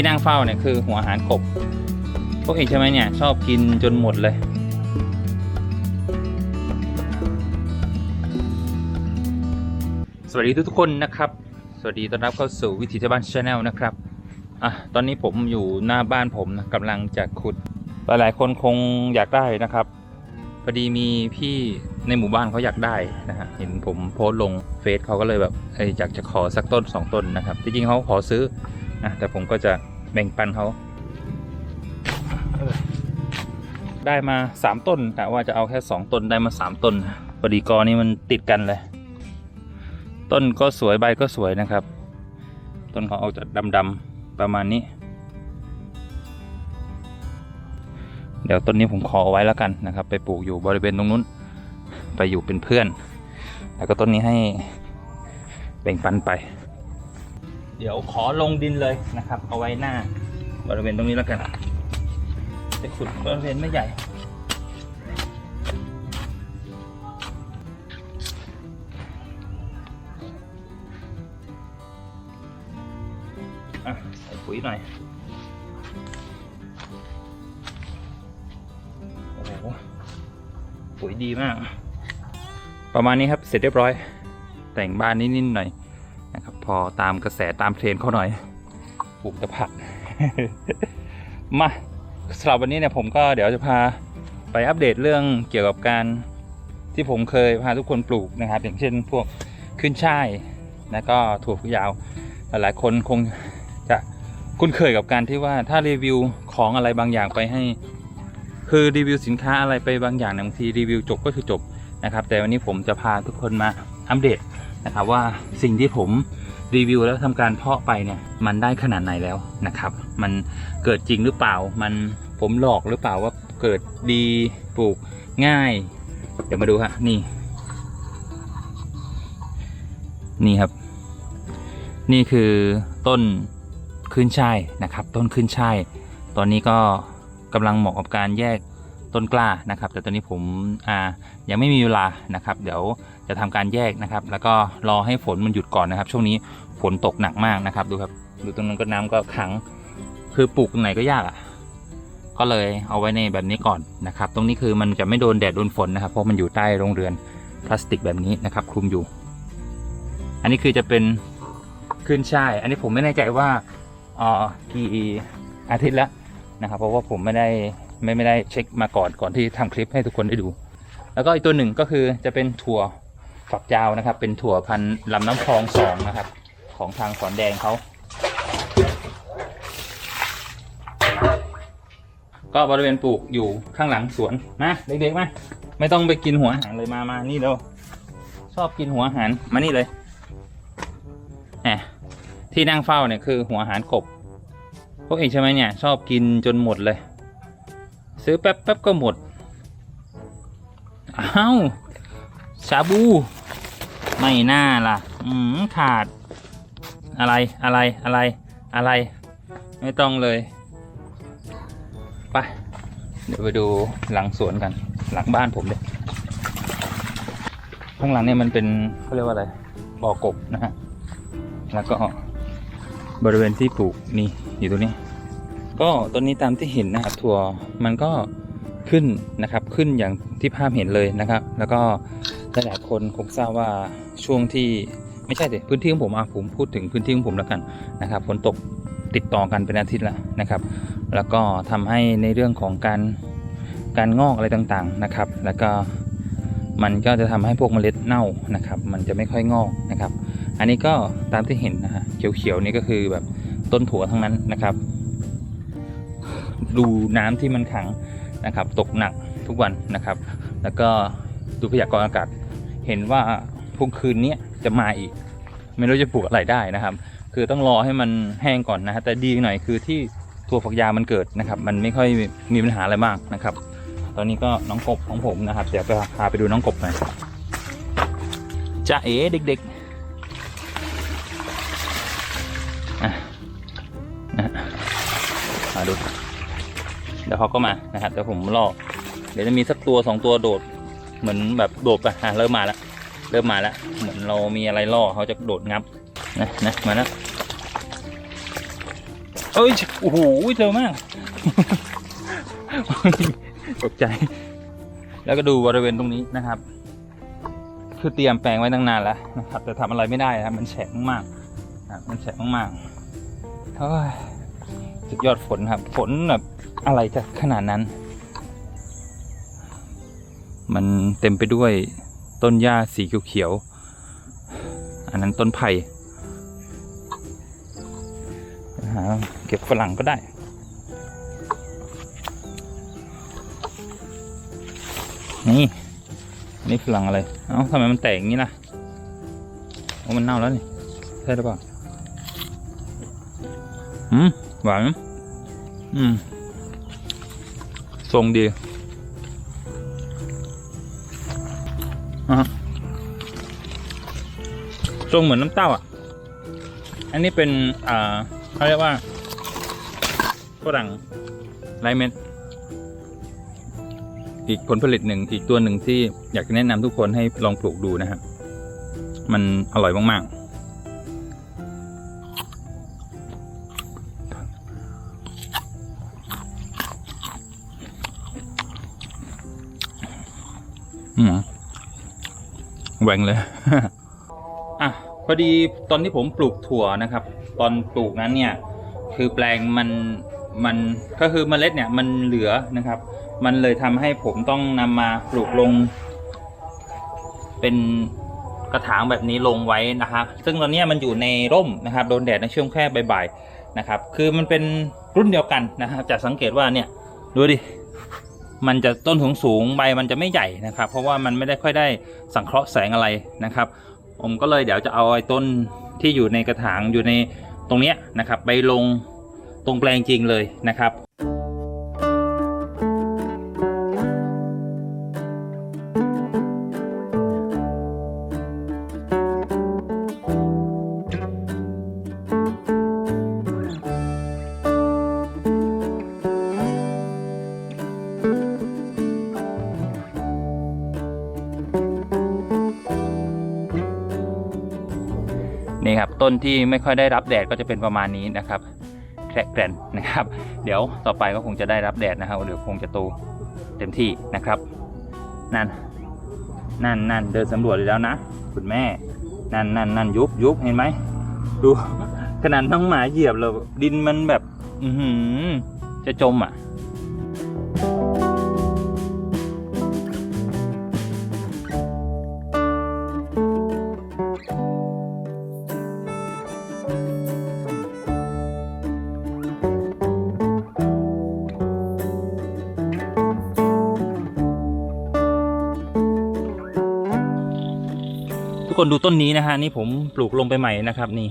ที่นั่งเฝ้าเนี่ยคือหัวอาหารกบ พวกเองใช่ไหมเนี่ย ชอบกินจนหมดเลย สวัสดีทุกๆคนนะครับ สวัสดีต้อนรับเข้าสู่วิถีชาวบ้านชาแนลนะครับอะตอนนี้ผมอยู่หน้าบ้านผมนะกำลังจะขุด หลายๆคนคงอยากได้นะครับพอดีมีพี่ในหมู่บ้านเขาอยากได้นะฮะเห็นผมโพสต์ลงเฟซเขาก็เลยแบบอยากจะขอสักต้นสองต้นนะครับจริงๆเขาขอซื้อนะแต่ผมก็จะ แบ่งปันเขา ได้มาสามต้นแต่ว่าจะเอาแค่สองต้นได้มาสามต้นพอดีกอนี้มันติดกันเลย ต้นก็สวยใบก็สวยนะครับ ต้นเขาเอาจะดำๆประมาณนี้ เดี๋ยวต้นนี้ผมขอเอาไว้แล้วกันนะครับ ไปปลูกอยู่บริเวณตรงนู้น ไปอยู่เป็นเพื่อน แล้วก็ต้นนี้ให้แบ่งปันไป เดี๋ยวขอลงดินเลยนะครับ เอาไว้หน้าบริเวณตรงนี้แล้วกันจะขุดบริเวณไม่ใหญ่ ใส่ปุ๋ยหน่อย โอ้โห ปุ๋ยดีมาก ประมาณนี้ครับ เสร็จเรียบร้อย แต่งบ้านนิดๆหน่อย พอตามกระแสตามเทรนเขาหน่อยปลูกตะผัก มาสำหรับวันนี้เนี่ยผมก็เดี๋ยวจะพาไปอัปเดตเรื่องเกี่ยวกับการที่ผมเคยพาทุกคนปลูกนะครับ อย่างเช่นพวกขึ้นช่ายแล้วก็ถั่วฝักยาว หลายคนคงจะคุ้นเคยกับการที่ว่าถ้ารีวิวของอะไรบางอย่างไปให้ คือรีวิวสินค้าอะไรไปบางอย่างเนี่ยบางทีรีวิวจบก็คือจบนะครับ แต่วันนี้ผมจะพาทุกคนมาอัปเดตนะครับว่าสิ่งที่ผม รีวิวแล้วทำการเพาะไปเนี่ยมันได้ขนาดไหนแล้วนะครับ มันเกิดจริงหรือเปล่า มันผมหลอกหรือเปล่าว่าเกิดดีปลูกง่าย เดี๋ยวมาดูฮะนี่ นี่ครับ นี่คือต้นขึ้นช่ายนะครับ ต้นขึ้นช่ายตอนนี้ก็กำลังเหมาะกับการแยก ต้นกล้านะครับ แต่ตอนนี้ผมอ่ายังไม่มีเวลานะครับ เดี๋ยวจะทำการแยกนะครับ แล้วก็รอให้ฝนมันหยุดก่อนนะครับ ช่วงนี้ฝนตกหนักมากนะครับ ดูครับดูตรงนั้นก็น้ำก็ขัง คือปลูกตรงไหนก็ยากอะ ก็เลยเอาไว้ในแบบนี้ก่อนนะครับ ตรงนี้คือมันจะไม่โดนแดดโดนฝนนะครับ เพราะมันอยู่ใต้โรงเรือนพลาสติกแบบนี้นะครับ คลุมอยู่ อันนี้คือจะเป็นขึ้นช่าย อันนี้ผมไม่แน่ใจว่าอ่อกี่อาทิตย์แล้วนะครับ เพราะว่าผมไม่ได้ ไม่ไม่ได้เช็คมาก่อนก่อนที่ทำคลิปให้ทุกคนได้ดู แล้วก็อีกตัวหนึ่งก็คือจะเป็นถั่วฝักยาวนะครับ เป็นถั่วพันธุ์ลำน้ำคลองสองนะครับ ของทางสอนแดงเขาก็บริเวณปลูกอยู่ข้างหลังสวนนะเด็กๆมาไม่ต้องไปกินหัวอาหารเลยมามานี่เร็วชอบกินหัวอาหารมานี่เลยแหมที่นั่งเฝ้าเนี่ยคือหัวอาหารกบพวกเองใช่ไหมเนี่ย ชอบกินจนหมดเลย ซื้อแป๊บแป๊บก็หมดอ้าวชาบู ไม่น่าล่ะ อืมขาด อะไรอะไรอะไรอะไร ไม่ต้องเลยไปเดี๋ยวไปดูหลังสวนกัน หลังบ้านผมเลยข้างหลังเนี่ยมันเป็นเขาเรียกว่าอะไรบ่อกบนะฮะแล้วก็บริเวณที่ปลูกนี่อยู่ตรงนี้ ก็ต้นนี้ตามที่เห็นนะครับถั่วมันก็ขึ้นนะครับขึ้นอย่างที่ภาพเห็นเลยนะครับ แล้วก็หลายๆคนคงทราบว่าช่วงที่ไม่ใช่สิพื้นที่ของผมอะผมพูดถึงพื้นที่ของผมแล้วกันนะครับฝนตกติดต่อกันเป็นอาทิตย์แล้วนะครับ แล้วก็ทำให้ในเรื่องของการการงอกอะไรต่างๆนะครับ แล้วก็มันก็จะทำให้พวกเมล็ดเน่านะครับ มันจะไม่ค่อยงอกนะครับ อันนี้ก็ตามที่เห็นนะฮะเขียวๆนี่ก็คือแบบต้นถั่วทั้งนั้นนะครับ ดูน้ำที่มันขังนะครับ ตกหนักทุกวันนะครับ แล้วก็ดูพยากรณ์อากาศเห็นว่าพรุ่งคืนนี้จะมาอีก ไม่รู้จะปลูกอะไรได้นะครับ คือต้องรอให้มันแห้งก่อนนะฮะแต่ดีหน่อยคือที่ถั่วฝักยาวมันเกิดนะครับ มันไม่ค่อยมีปัญหาอะไรมากนะครับ ตอนนี้ก็น้องกบของผมนะครับ เดี๋ยวไปพาไปดูน้องกบหน่อยจ้าเอ๋เด็กๆอะนะฮะมาดู เดี๋ยวเขาก็มานะครับเดี๋ยวผมรอเดี๋ยวจะมีสักตัวสองตัวโดด เหมือนแบบโดดไปอะเริ่มมาแล้วเริ่มมาแล้วเหมือนเรามีอะไรล่อเขาจะโดดงับนะนะมาแล้วเอ้ยโอ้โหเร็วมากตกใจ แล้วก็ดูบริเวณตรงนี้นะครับ คือเตรียมแปลงไว้ตั้งนานแล้วนะครับ แต่ทำอะไรไม่ได้นะครับมันแฉะมากๆมันแฉะมากๆเฮ้ย สุดยอดฝนครับ ฝนแบบอะไรจะขนาดนั้น มันเต็มไปด้วยต้นหญ้าสีเขียวๆอันนั้นต้นไผ่หาเก็บฝรั่งก็ได้ นี่นนี่ฝรั่งอะไร เอ้าทำไมมันแตกอย่างนี้ล่ะโอ้มันเน่าแล้วนี่ ใช่หรือเปล่าอืม หวานอืมทรงดีอะทรงเหมือนน้ำเต้าอะ อันนี้เป็น อ่าเขาเรียกว่าฝรั่งไรเม็ด อีกผลผลิตหนึ่งอีกตัวหนึ่งที่อยากจะแนะนำทุกคนให้ลองปลูกดูนะครับ มันอร่อยมาก ๆ อืมแหวงเลย อะพอดีตอนที่ผมปลูกถั่วนะครับ ตอนปลูกนั้นเนี่ย คือแปลงมันมันก็คือเมล็ดเนี่ยมันเหลือนะครับ มันเลยทำให้ผมต้องนำมาปลูกลง เป็นกระถางแบบนี้ลงไว้นะครับ ซึ่งตอนนี้มันอยู่ในร่มนะครับ โดนแดดในช่วงแค่บ่ายๆนะครับ คือมันเป็นรุ่นเดียวกันนะครับจะสังเกตว่าเนี่ยดูดิ มันจะต้นสูงสูงใบมันจะไม่ใหญ่นะครับ เพราะว่ามันไม่ได้ค่อยได้สังเคราะห์แสงอะไรนะครับ ผมก็เลยเดี๋ยวจะเอาไอ้ต้นที่อยู่ในกระถางอยู่ในตรงเนี้ยนะครับ ไปลงตรงแปลงจริงเลยนะครับ นี่ครับต้นที่ไม่ค่อยได้รับแดดก็จะเป็นประมาณนี้นะครับแครกแกรนนะครับ เดี๋ยวต่อไปก็คงจะได้รับแดดนะครับเดี๋ยวคงจะโตเต็มที่นะครับ นั่น นั่นนั่นเดินสำรวจเลยแล้วนะ คุณแม่ นั่นนั่นนั่นยุบยุบเห็นไหมดูขนาดน้องหมาเหยียบเลยดินมันแบบ อืจะจมอะ คนดูต้นนี้นะฮะนี่ผมปลูกลงไปใหม่นะครับนี่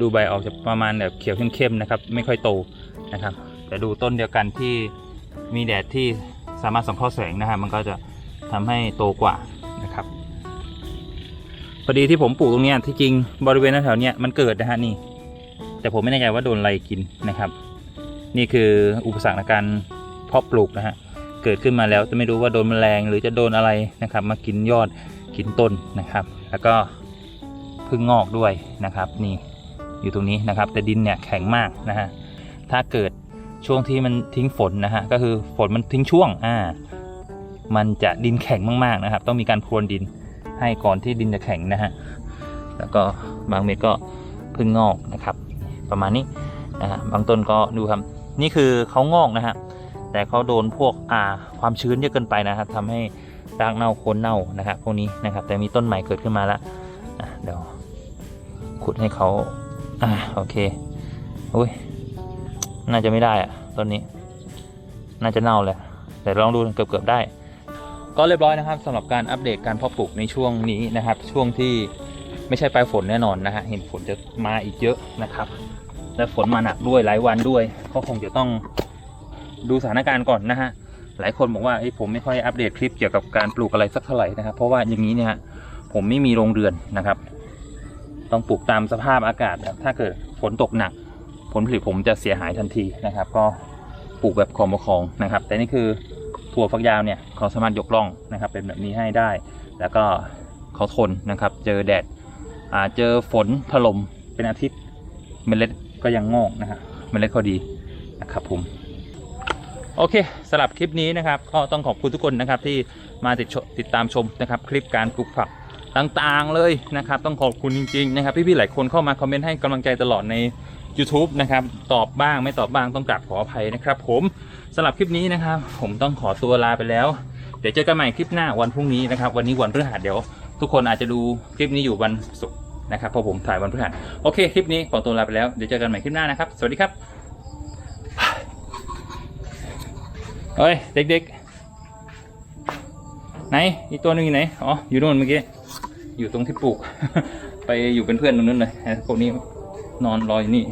ดูใบออกจะประมาณแบบเขียวเข้มๆนะครับ ไม่ค่อยโตนะครับ แต่ดูต้นเดียวกันที่มีแดดที่สามารถสังเคราะห์แสงนะฮะมันก็จะทำให้โตกว่านะครับพอดีที่ผมปลูกตรงเนี้ยที่จริงบริเวณแถวเนี้ยมันเกิดนะฮะนี่ แต่ผมไม่แน่ใจว่าโดนอะไรกินนะครับ นี่คืออุปสรรคในการเพาะปลูกนะฮะเกิดขึ้นมาแล้วจะไม่รู้ว่าโดนแมลงหรือจะโดนอะไรนะครับ มากินยอด กินต้นนะครับ แล้วก็พึ่งงอกด้วยนะครับ นี่อยู่ตรงนี้นะครับ แต่ดินเนี่ยแข็งมากนะฮะถ้าเกิดช่วงที่มันทิ้งฝนนะฮะก็คือฝนมันทิ้งช่วงอ่ามันจะดินแข็งมากๆนะครับ ต้องมีการพรวนดินให้ก่อนที่ดินจะแข็งนะฮะแล้วก็บางเม็ดก็พึ่งงอกนะครับ ประมาณนี้นะฮะบางต้นก็ดูครับนี่คือเขางอกนะฮะแต่เขาโดนพวกอ่าความชื้นเยอะเกินไปนะครับทำให้ รากเน่าโคนเน่านะครับพวกนี้นะครับแต่มีต้นใหม่เกิดขึ้นมาแล้วอะเดี๋ยวขุดให้เขาอ่าโอเคอุ้ยน่าจะไม่ได้อะต้นนี้ น่าจะเน่าเลยแต่ลองดูเกือบเกือบๆได้ ก็เรียบร้อยนะครับสำหรับการอัปเดตการเพาะปลูกในช่วงนี้นะครับ ช่วงที่ไม่ใช่ปลายฝนแน่นอนนะฮะเห็นฝนจะมาอีกเยอะนะครับ และฝนมาหนักด้วยหลายวันด้วย ก็คงจะต้องดูสถานการณ์ก่อนนะฮะ หลายคนบอกว่าเอ้ผมไม่ค่อยอัปเดตคลิปเกี่ยวกับการปลูกอะไรสักเท่าไหร่นะครับ เพราะว่าอย่างนี้เนี่ย ผมไม่มีโรงเรือนนะครับ ต้องปลูกตามสภาพอากาศนะครับถ้าเกิดฝนตกหนัก ผลผลิตผมจะเสียหายทันทีนะครับ ก็ปลูกแบบคอมประคองนะครับ แต่นี่คือถั่วฝักยาวเนี่ยเขาสามารถยกล่องนะครับ เป็นแบบนี้ให้ได้ แล้วก็เขาทนนะครับ เจอแดดเจอฝนถล่มเป็นอาทิตย์เมล็ดก็ยังงอกนะฮะเมล็ดเขาดีนะครับผม โอเคสำหรับคลิปนี้นะครับก็ต้องขอบคุณทุกคนนะครับที่มาติดติดตามชมนะครับคลิปการปลูกผักต่างๆเลยนะครับ ต้องขอบคุณจริงๆนะครับพี่ๆหลายคนเข้ามาคอมเมนต์ให้กำลังใจตลอดใน YouTube นะครับตอบบ้างไม่ตอบบ้างต้องกราบขออภัยนะครับ ผมสำหรับคลิปนี้นะครับ ผมต้องขอตัวลาไปแล้ว เดี๋ยวเจอกันใหม่คลิปหน้าวันพรุ่งนี้นะครับ วันนี้วันพฤหัสเดี๋ยว ทุกคนอาจจะดูคลิปนี้อยู่วันศุกร์นะครับเพราะผมถ่ายวันพฤหัสโอเคคลิปนี้ขอตัวลาไปแล้วเดี๋ยวเจอกันใหม่คลิปหน้านะครับ สวัสดีครับ เฮ้ย เด็กๆ ไหน อีกตัวหนึงอยู่ไหน อ๋อ อยู่โน่นเมื่อกี้ อยู่ตรงที่ปลูก ไปอยู่เป็นเพื่อนตรงนั้นเลยพวกนี้นอนรออยู่นี่